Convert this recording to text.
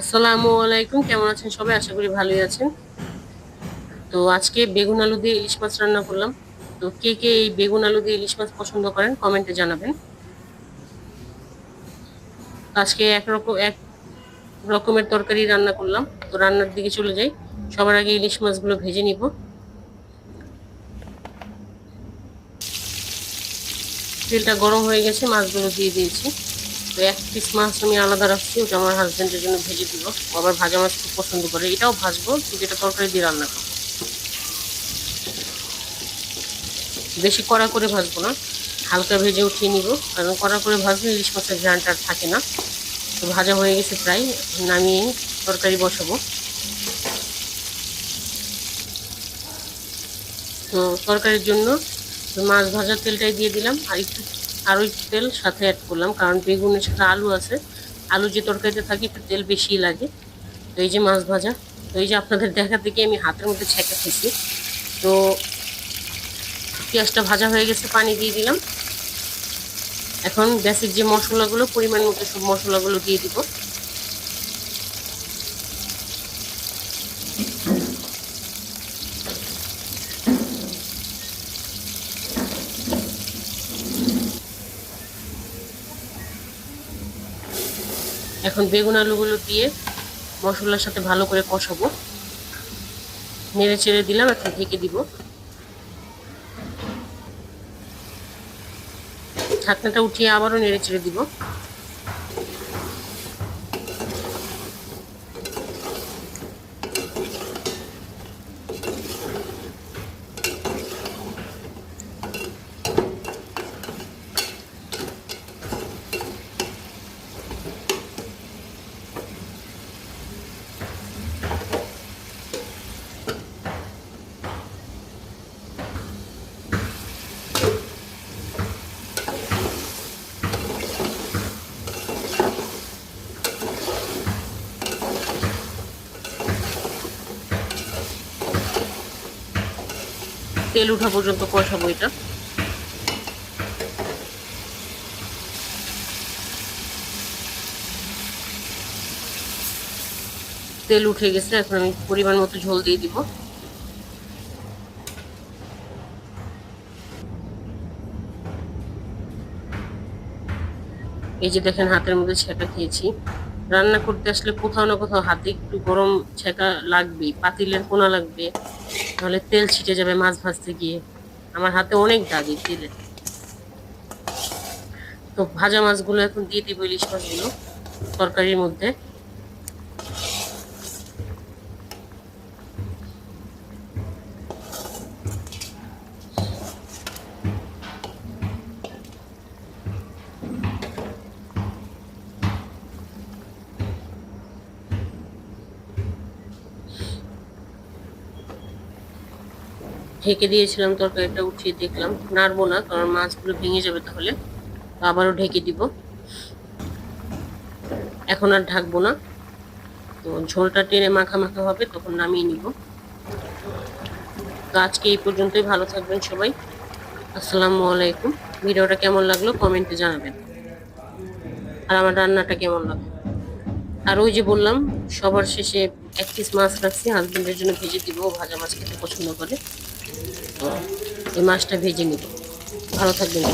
আসসালামু আলাইকুম, কেমন আছেন সবাই? আশা করি ভালোই আছেন। তো আজকে বেগুন আলু দিয়ে ইলিশ মাছ রান্না করলাম। তো কে কে এই বেগুন আলু দিয়ে ইলিশ মাছ পছন্দ করেন, কমেন্টে জানাবেন। আজকে একরকম এক রকমের তরকারি রান্না করলাম। তো রান্নার দিকে চলে যাই। সবার আগে ইলিশ মাছগুলো ভেজে নিব। তেলটা গরম হয়ে গেছে, মাছগুলো দিয়ে দিয়েছি। তো এক পিস মাছ আমি আলাদা রাখছি, ওটা আমার হাজব্যান্ডের জন্য ভেজে দিব আবার ভাজা মাছ খুব পছন্দ করে। এটাও ভাজবো, কিন্তু এটা তরকারি দিয়ে রান্না করব। বেশি কড়া করে ভাজবো না, হালকা ভেজে উঠিয়ে নিব। কারণ কড়া করে ভাজলে ইলিশ মাছের ঘ্রানটা আর থাকে না। তো ভাজা হয়ে গেছে প্রায়, নামিয়ে তরকারি বসাবো। তো তরকারির জন্য মাছ ভাজার তেলটাই দিয়ে দিলাম, আর একটু আরও একটু তেল সাথে অ্যাড করলাম, কারণ বেগুনের সাথে আলু আছে। আলু যে তরকারিতে থাকে, একটু তেল বেশি লাগে। তো এই যে মাছ ভাজা, তো এই যে আপনাদের দেখা থেকে আমি হাতের মধ্যে ছেঁকে খেয়েছি। তো পেঁয়াজটা ভাজা হয়ে গেছে, পানি দিয়ে দিলাম। এখন বেসিক যে মশলাগুলো, পরিমাণ মতো সব মশলাগুলো দিয়ে দিব। এখন বেগুন আলুগুলো দিয়ে মশলার সাথে ভালো করে কষাবো। নেড়ে চেড়ে দিলাম, এখন ঢেকে দিব। ঢাকনাটা উঠিয়ে আবারও নেড়ে চেড়ে দিব। তেল উঠা পর্যন্ত কষাবো এটা। তেল উঠে গেছে, এখন আমি পরিমাণ মতো ঝোল দিয়ে দিব। এই যে দেখেন হাতের মধ্যে ছেঁকা খেয়েছি। রান্না করতে আসলে কোথাও না কোথাও হাতে একটু গরম ছেঁকা লাগবে পাতিলের কোনা লাগবে তাহলে তেল ছিটে যাবে মাছ ভাজতে গিয়ে। আমার হাতে অনেক দাগ এই তেলের তো ভাজা মাছগুলো এখন দিয়ে দিব ইলিশ মাছগুলো তরকারির মধ্যে। ঢেকে দিয়েছিলাম, তরকারিটা উঠিয়ে দেখলাম। নাড়বো না, কারণ মাছগুলো ভেঙে যাবে তাহলে। আবারও ঢেকে দিব। এখন আর ঢাকবো না। তো ঝোলটা টেনে মাখা মাখা হবে, তখন নামিয়ে নিব। তো আজকে এই পর্যন্তই, ভালো থাকবেন সবাই। আসসালামু আলাইকুম। ভিডিওটা কেমন লাগল কমেন্টে জানাবেন। আর আমার রান্নাটা কেমন লাগল? আর ওই যে বললাম, সবার শেষে এক পিস মাছ রাখছি হাজবেন্ডের জন্য ভেজে দিব ভাজা মাছ খেতে পছন্দ করে। এই মাছটা ভেজে নিব। ভালো থাকবেন।